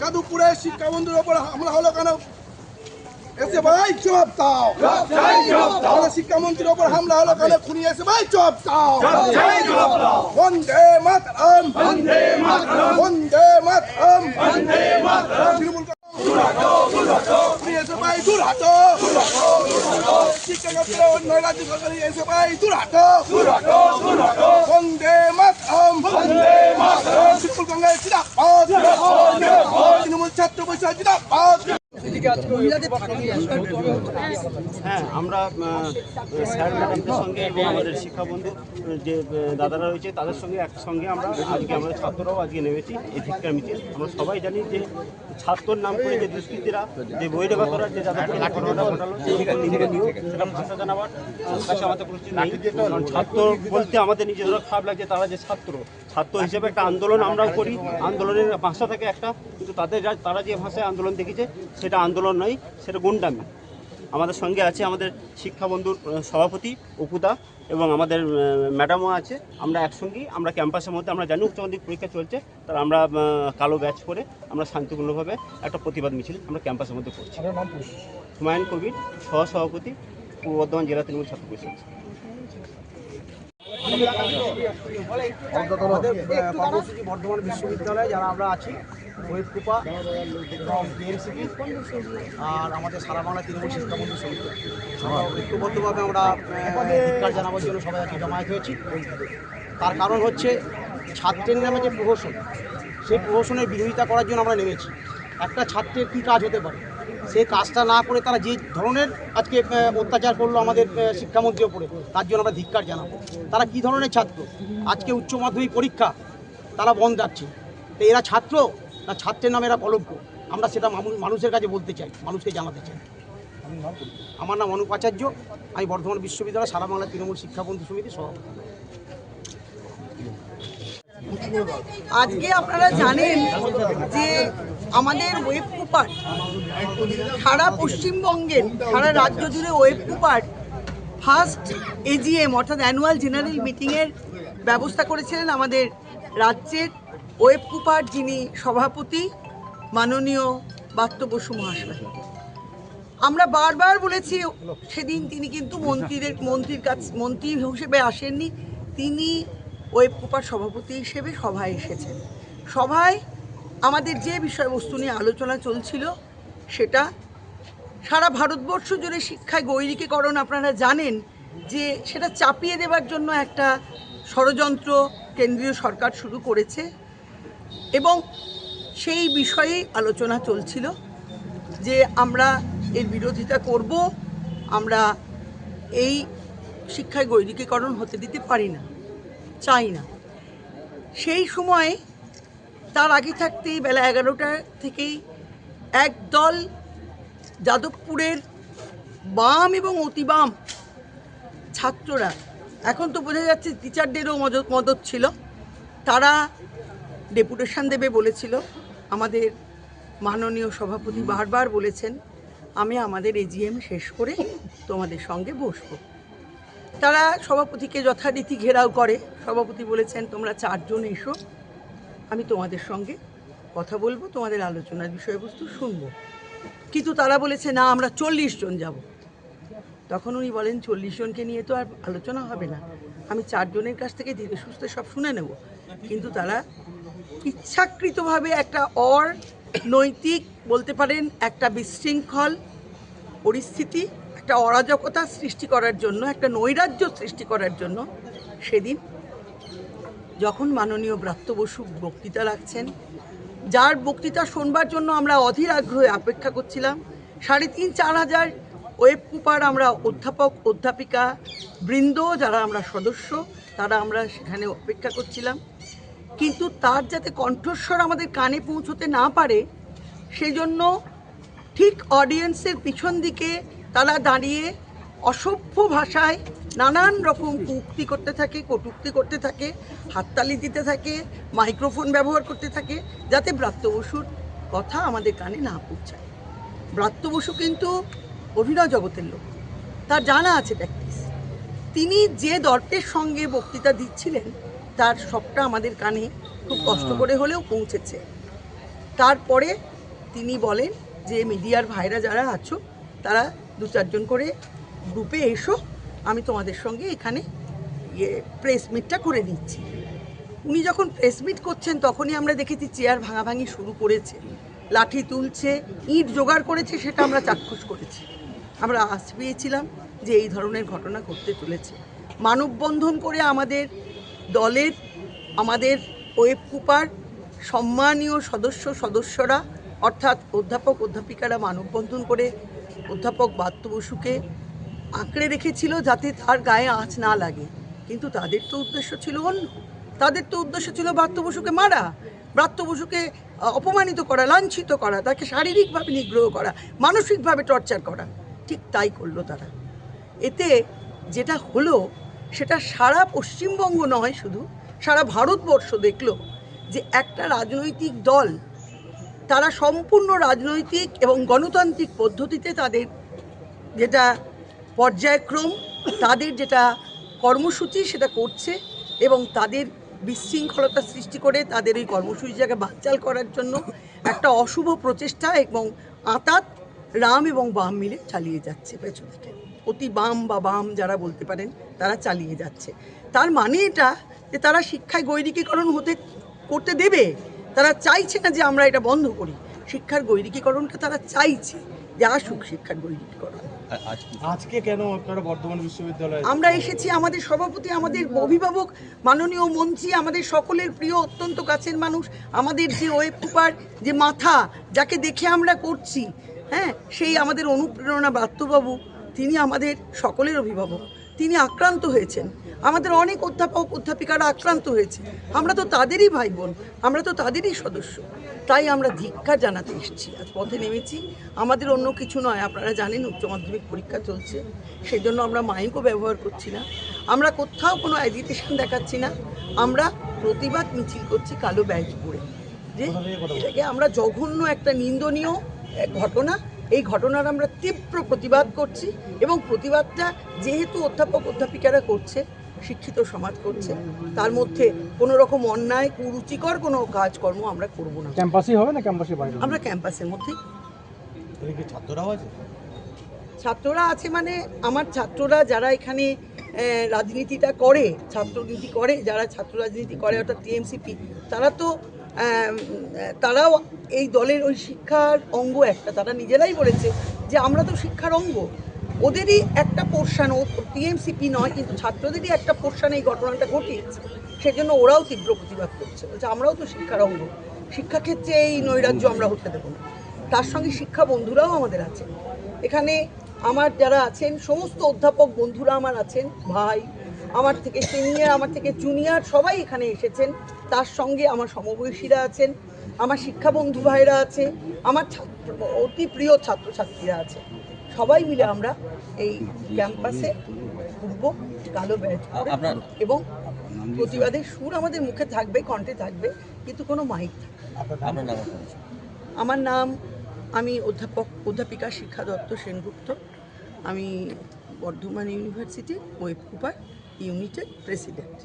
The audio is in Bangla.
যাদবপুরের শিক্ষাবন্ধুর ওপর হামলা হলো কেন? এসে ভাই জবাব দাও আমাদের শিক্ষামন্ত্রীর ওপর হামলা হলো কেন? খুনি এসে ভাই জবাব দাও বন্দে মাতরম। বন্দে মাতরম। তৃণমূল হাটো শিক্ষাক্ষেত্রে অন্য রাজ্য সরকারি এসে ভাই দূর হাটো বন্দে মাতরম বন্দে মাতরম তৃণমূল কংগ্রেস জিন্দাবাদ তৃণমূল ছাত্র পরিষদ জিন্দাবাদ হ্যাঁ আমরা স্যার ম্যাডামদের সঙ্গে এবং আমাদের শিক্ষাবন্ধু যে দাদারা রয়েছে তাদের সঙ্গে একসঙ্গে আমরা আজকে আমাদের ছাত্ররাও আজকে নেমেছি। এই ভিক্ষার মিছিল আমরা সবাই জানি যে ছাত্রর নাম করে যে দুষ্কৃতীরা যে বহিরাগতরা যে যাদের ঘটনাটা ঘটালো সেটা ভাষা জানাবার কাছে আমাদের কোনো নেই। ছাত্র বলতে আমাদের নিজেদেরও খারাপ লাগছে তারা যে ছাত্র। ছাত্র হিসেবে একটা আন্দোলন আমরাও করি। আন্দোলনের ভাষা থাকে একটা কিন্তু তাদের তারা যে ভাষায় আন্দোলন দেখেছে সেটা আন্দোলন নয় সেটা গুন্ডামি। আমাদের সঙ্গে আছে আমাদের শিক্ষাবন্ধুর সভাপতি অপুদা এবং আমাদের ম্যাডামও আছে। আমরা একসঙ্গেই আমরা ক্যাম্পাসের মধ্যে আমরা জানি উচ্চ মাধ্যমিক পরীক্ষা চলছে তার আমরা কালো ব্যাচ করে আমরা শান্তিপূর্ণভাবে একটা প্রতিবাদ মিছিল আমরা ক্যাম্পাসের মধ্যে করছি। হুমায়ুন কবির সহ সভাপতি পূর্ব বর্ধমান জেলা তৃণমূল ছাত্র পরিষদ। আমাদের বর্ধমান বিশ্ববিদ্যালয়ে যারা আমরা আছি ওয়েব কুপা ডিএনসিপি আর আমাদের সারা বাংলা তৃণমূল শিক্ষাবন্ধু সমিতি আমরা ঐক্যবদ্ধভাবে আমরা আহ, ধিক্কার জানাবার জন্য সবাই আজকে জমায়েত হয়েছি। তার কারণ হচ্ছে ছাত্রের নামে যে প্রহসন সেই প্রহসনের বিরোধিতা করার জন্য আমরা নেমেছি। একটা ছাত্রের কী কাজ হতে পারে? সেই কাজটা না করে তারা যে ধরনের আজকে অত্যাচার করল আমাদের শিক্ষামন্ত্রীর ওপরে তার জন্য আমরা ধিক্কার জানাব। তারা কী ধরনের ছাত্র? আজকে উচ্চ মাধ্যমিক পরীক্ষা তারা বন্ধ যাচ্ছে তো এরা ছাত্র? না ছাত্রের নামে এরা কলঙ্ক আমরা সেটা মানুষের কাছে বলতে চাই মানুষকে জানাতে চাই। আমার নাম অনুপ আচার্য আমি বর্ধমান বিশ্ববিদ্যালয় সারা বাংলা তৃণমূল শিক্ষাবন্ধু সমিতি সভাপতি। আজকে আপনারা জানেন যে আমাদের ওয়েব কুপার সারা পশ্চিমবঙ্গের সারা রাজ্য জুড়ে ওয়েব কুপার ফার্স্ট এজিএম অর্থাৎ অ্যানুয়াল জেনারেল মিটিংয়ের ব্যবস্থা করেছিলেন আমাদের রাজ্যের ওয়েব কুপার যিনি সভাপতি, মাননীয় বাত্য বসু মহাশয় আমরা বারবার বলেছি, সেদিন তিনি কিন্তু মন্ত্রীদের, মন্ত্রীর কাছ, মন্ত্রী হিসেবে আসেননি, তিনি ওয়েব কুপার সভাপতি হিসেবে সভায় এসেছেন। সভায় আমাদের যে বিষয়বস্তু নিয়ে আলোচনা চলছিল, সেটা সারা ভারতবর্ষ জুড়ে শিক্ষায় গৈরিকীকরণ আপনারা জানেন, যে সেটা চাপিয়ে দেওয়ার জন্য একটা ষড়যন্ত্র কেন্দ্রীয় সরকার শুরু করেছে। এবং সেই বিষয়েই আলোচনা চলছিল যে আমরা এর বিরোধিতা করব, আমরা এই শিক্ষায় গৈরিকীকরণ হতে দিতে পারি না, চাই না। সেই সময়ে তার আগে থাকতেই বেলা এগারোটা থেকেই একদল যাদবপুরের বাম এবং অতিবাম ছাত্ররা, এখন তো বোঝা যাচ্ছে টিচারদেরও মদত ছিল, তারা ডেপুটেশন দেবে বলেছিল। আমাদের মাননীয় সভাপতি বারবার বলেছেন, আমি আমাদের এজিএম শেষ করে তোমাদের সঙ্গে বসবো। তারা সভাপতিকে যথারীতি ঘেরাও করে। সভাপতি বলেছেন, তোমরা চারজন এসো, আমি তোমাদের সঙ্গে কথা বলব, তোমাদের আলোচনার বিষয়বস্তু শুনব। কিন্তু তারা বলেছে, না, আমরা চল্লিশ জন যাব। তখন উনি বলেন, চল্লিশ জনকে নিয়ে তো আর আলোচনা হবে না। আমি চারজনের কাছ থেকে ধীরে সুস্থে সব শুনে নেব। কিন্তু তারা ইচ্ছাকৃতভাবে একটা অর, নৈতিক, বলতে পারেন, একটা বিশৃঙ্খল পরিস্থিতি, একটা অরাজকতা সৃষ্টি করার জন্য, একটা নৈরাজ্য সৃষ্টি করার জন্য সেদিন যখন মাননীয় ব্রাত্য বসু বক্তৃতা রাখছেন, যার বক্তৃতা শোনবার জন্য আমরা অধীর আগ্রহে অপেক্ষা করছিলাম, সাড়ে তিন, চার হাজার ওয়েব কুপার আমরা অধ্যাপক, অধ্যাপিকা, বৃন্দ যারা আমরা সদস্য, তারা আমরা সেখানে অপেক্ষা করছিলাম। কিন্তু তার যাতে কণ্ঠস্বর আমাদের কানে পৌঁছতে না পারে, সেজন্য ঠিক অডিয়েন্সের পিছন দিকে তারা দাঁড়িয়ে অসভ্য ভাষায় নানান রকম কুক্তি করতে থাকে, কটুক্তি করতে থাকে, হাততালি দিতে থাকে মাইক্রোফোন ব্যবহার করতে থাকে, যাতে ব্রাত্য বসুর কথা আমাদের কানে না পৌঁছায়। ব্রাত্য বসু কিন্তু অভিনয় জগতের লোক। তার জানা আছে প্র্যাকটিস তিনি যে দর্পের সঙ্গে বক্তৃতা দিচ্ছিলেন তার সবটা আমাদের কানে খুব কষ্ট করে হলেও পৌঁছেছে। তারপরে তিনি বলেন যে, মিডিয়ার ভাইরা যারা আছো, তারা দু চারজন করে গ্রুপে এসো, আমি তোমাদের সঙ্গে এখানে ইয়ে প্রেস মিটটা করে দিচ্ছি। উনি যখন প্রেস মিট করছেন, তখনই আমরা দেখেছি চেয়ার ভাঙাভাঙি শুরু করেছে। লাঠি তুলছে, ইট জোগাড় করেছে, সেটা আমরা চাক্ষুষ করেছি। আমরা আশ পেয়েছিলাম যে, এই ধরনের ঘটনা ঘটতে চলেছে। মানববন্ধন করে আমাদের দলের, আমাদের ওয়েব কুপার, সম্মানীয় সদস্য, সদস্যরা, অর্থাৎ অধ্যাপক, অধ্যাপিকারা মানববন্ধন করে অধ্যাপক বাত্য বসুকে আঁকড়ে রেখেছিল যাতে তার গায়ে আঁচ না লাগে। কিন্তু তাদের তো উদ্দেশ্য ছিল অন্য। তাদের তো উদ্দেশ্য ছিল ব্রাত্য বসুকে মারা। ব্রাত্য বসুকে অপমানিত করা, লাঞ্ছিত করা, তাকে শারীরিকভাবে নিগ্রহ করা, মানসিকভাবে টর্চার করা। ঠিক তাই করল তারা। এতে যেটা হলো সেটা সারা পশ্চিমবঙ্গ নয় শুধু, সারা ভারতবর্ষ দেখল যে একটা রাজনৈতিক দল, তারা সম্পূর্ণ রাজনৈতিক এবং গণতান্ত্রিক পদ্ধতিতে তাদের যেটা পর্যায়ক্রম, তাদের যেটা কর্মসূচি সেটা করছে এবং তাদের বিশৃঙ্খলতা সৃষ্টি করে তাদের ওই কর্মসূচিটাকে বাচ্চাল করার জন্য একটা অশুভ প্রচেষ্টা এবং আতাত রাম এবং বাম মিলে চালিয়ে যাচ্ছে পেছন। থেকে অতি বাম বা বাম যারা বলতে পারেন তারা চালিয়ে যাচ্ছে। তার মানে এটা যে তারা শিক্ষায় গৈরিকীকরণ হতে করতে দেবে তারা চাইছে না যে আমরা এটা বন্ধ করি। শিক্ষার গৈরিকীকরণকে তারা চাইছে যে আসুক শিক্ষার গৈরিকীকরণ। আজকে কেন আপনারা বর্ধমান বিশ্ববিদ্যালয়ে আমরা এসেছি আমাদের সভাপতি আমাদের অভিভাবক মাননীয় মন্ত্রী আমাদের সকলের প্রিয় অত্যন্ত কাছের মানুষ আমাদের যে ওয়েব কুপার যে মাথা যাকে দেখে আমরা করছি হ্যাঁ সেই আমাদের অনুপ্রেরণা ব্রাত্যবাবু তিনি আমাদের সকলের অভিভাবক। তিনি আক্রান্ত হয়েছেন। আমাদের অনেক অধ্যাপক অধ্যাপিকারা আক্রান্ত হয়েছে। আমরা তো তাদেরই ভাই বোন আমরা তো তাদেরই সদস্য। তাই আমরা ধিক্কার জানাতে এসেছি। আজ পথে নেমেছি। আমাদের অন্য কিছু নয়। আপনারা জানেন উচ্চ মাধ্যমিক পরীক্ষা চলছে। সেই জন্য আমরা মাইকও ব্যবহার করছি না। আমরা কোথাও কোনো অ্যাজিটেশন দেখাচ্ছি না। আমরা প্রতিবাদ মিছিল করছি কালো ব্যাজ পরে। যে এটাকে আমরা জঘন্য একটা নিন্দনীয় এক ঘটনা এই ঘটনার আমরা তীব্র প্রতিবাদ করছি এবং প্রতিবাদটা যেহেতু অধ্যাপক অধ্যাপিকারা করছে শিক্ষিত সমাজ করছে তার মধ্যে কোনো রকম অন্যায় কুরুচিকর কোনো কাজকর্ম আমরা করব না। ক্যাম্পাসেই হবে না ক্যাম্পাসের বাইরে? আমরা ক্যাম্পাসের মধ্যেই। ছাত্ররাও আছে? ছাত্ররা আছে মানে আমার ছাত্ররা যারা এখানে রাজনীতিটা করে ছাত্রনীতি করে যারা ছাত্র রাজনীতি করে অর্থাৎ টিএমসিপি তারা তো তারাও এই দলের ওই শিক্ষার অঙ্গ একটা। তারা নিজেরাই বলেছে যে আমরা তো শিক্ষার অঙ্গ। ওদেরই একটা পোর্শান ও টিএমসিপি নয়, কিন্তু ছাত্রদেরই একটা পোর্শান এই ঘটনাটা ঘটিয়েছে। সেজন্য ওরাও তীব্র প্রতিবাদ করছে। বলছে, আমরাও তো শিক্ষার অঙ্গ। শিক্ষাক্ষেত্রে এই নৈরাজ্য আমরা হতে দেবো না। তার সঙ্গে শিক্ষা বন্ধুরাও আমাদের আছে। এখানে আমার যারা আছেন, সমস্ত অধ্যাপক বন্ধুরা আমার আছেন, ভাই আমার থেকে সিনিয়র আমার থেকে জুনিয়র সবাই এখানে এসেছেন। তার সঙ্গে আমার সমবয়সীরা আছেন আমার শিক্ষা বন্ধু ভাইরা আছে আমার ছাত্র অতি প্রিয় ছাত্রছাত্রীরা আছে সবাই মিলে আমরা এই ক্যাম্পাসে ঘুরবো কালো ব্যাচ এবং প্রতিবাদের সুর আমাদের মুখে থাকবে কণ্ঠে থাকবে কিন্তু কোনো মাইক থাকবে। আমার নাম আমি অধ্যাপক অধ্যাপিকা শিক্ষা দত্ত সেনগুপ্ত। আমি বর্ধমান ইউনিভার্সিটির ওয়েব কুপার। ইউনিটের প্রেসিডেন্ট